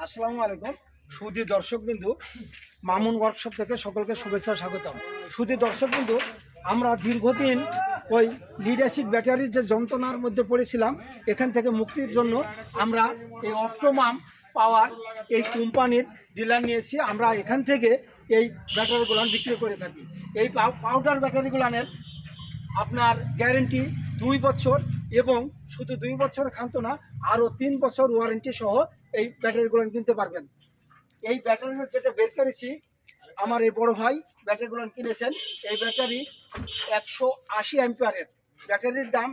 আসসালামু আলাইকুম। সুদী দর্শকবিন্দু মামুন ওয়ার্কশপ থেকে সকলকে শুভেচ্ছা, স্বাগতম। সুদী দর্শকবিন্দু আমরা দীর্ঘদিন ওই লিড অ্যাসিড ব্যাটারির যে যন্ত্রণার মধ্যে পড়েছিলাম, এখান থেকে মুক্তির জন্য আমরা এই অপটোমাম পাওয়ার এই কোম্পানির ডিলার নিয়েছি। আমরা এখান থেকে এই ব্যাটারিগুলো বিক্রি করে থাকি। এই পাউ- পাউডার ব্যাটারিগুলানের আপনার গ্যারেন্টি দুই বছর এবং শুধু দুই বছর খান্ত না, আরও তিন বছর ওয়ারেন্টি সহ এই ব্যাটারিগুলো কিনতে পারবেন। এই ব্যাটারি যেটা বের করেছি, আমার এই বড় ভাই ব্যাটারিগুলো কিনেছেন। এই ব্যাটারি একশো আশি অ্যাম্পিয়ারের ব্যাটারির দাম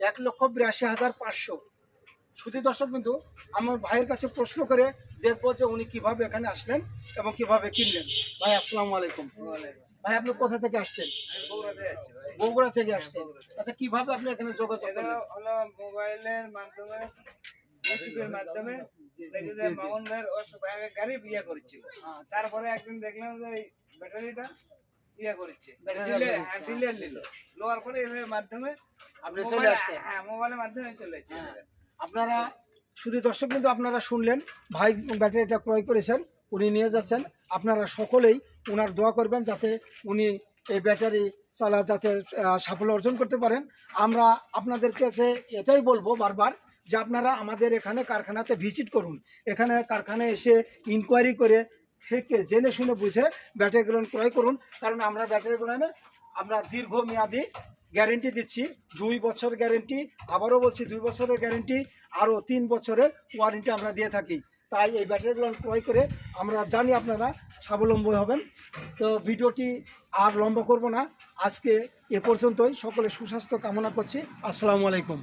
এক লক্ষ বিরাশি হাজার পাঁচশো। শুধু দর্শক কিন্তু আমার ভাইয়ের কাছে প্রশ্ন করে দেখব যে উনি কীভাবে এখানে আসলেন এবং কীভাবে কিনলেন। ভাই আসসালামু আলাইকুম। ভাই আপনি কোথা থেকে আসছেন? বগুড়া থেকে আসছেন। আচ্ছা কীভাবে আপনি এখানে যোগাযোগ হলো মোবাইলের মাধ্যমে ইউটিউবের মাধ্যমে দেখি যে। মামুন ভাইয়ের আগে গাড়ি ইয়ে করেছিল। আচ্ছা। তারপরে একদিন দেখলাম যে ব্যাটারিটা ইয়ে করেছে ব্যাটারি ডিলার নিল। লোয়ার পরে এভাবে মাধ্যমে আপনি চলে আসছেন। হ্যাঁ মোবাইলের মাধ্যমে চলে এসেছে। হ্যাঁ। আপনারা, শুধু দর্শক কিন্তু আপনারা শুনলেন, ভাই ব্যাটারিটা ক্রয় করেছেন, উনি নিয়ে যাচ্ছেন। আপনারা সকলেই ওনার দোয়া করবেন যাতে উনি এই ব্যাটারি চালা, যাতে সাফল্য অর্জন করতে পারেন। আমরা আপনাদের কাছে এটাই বলব বারবার যে আপনারা আমাদের এখানে কারখানাতে ভিজিট করুন। এখানে কারখানায় এসে ইনকোয়ারি করে থেকে জেনে শুনে বুঝে ব্যাটারিগুলো ক্রয় করুন। কারণ আমরা ব্যাটারিগুলো আমরা দীর্ঘমেয়াদী গ্যারেন্টি দিচ্ছি, দুই বছর গ্যারেন্টি, আবারও বলছি দুই বছরের গ্যারেন্টি, আরও তিন বছরের ওয়ারেন্টি আমরা দিয়ে থাকি। তাই এই ব্যাটারিগুলো ক্রয় করে আমরা জানি আপনারা স্বাবলম্বী হবেন। তো ভিডিওটি আর লম্বা করব না। আজকে এ পর্যন্তই। সকলে সুস্বাস্থ্য কামনা করছি। আসসালামু আলাইকুম।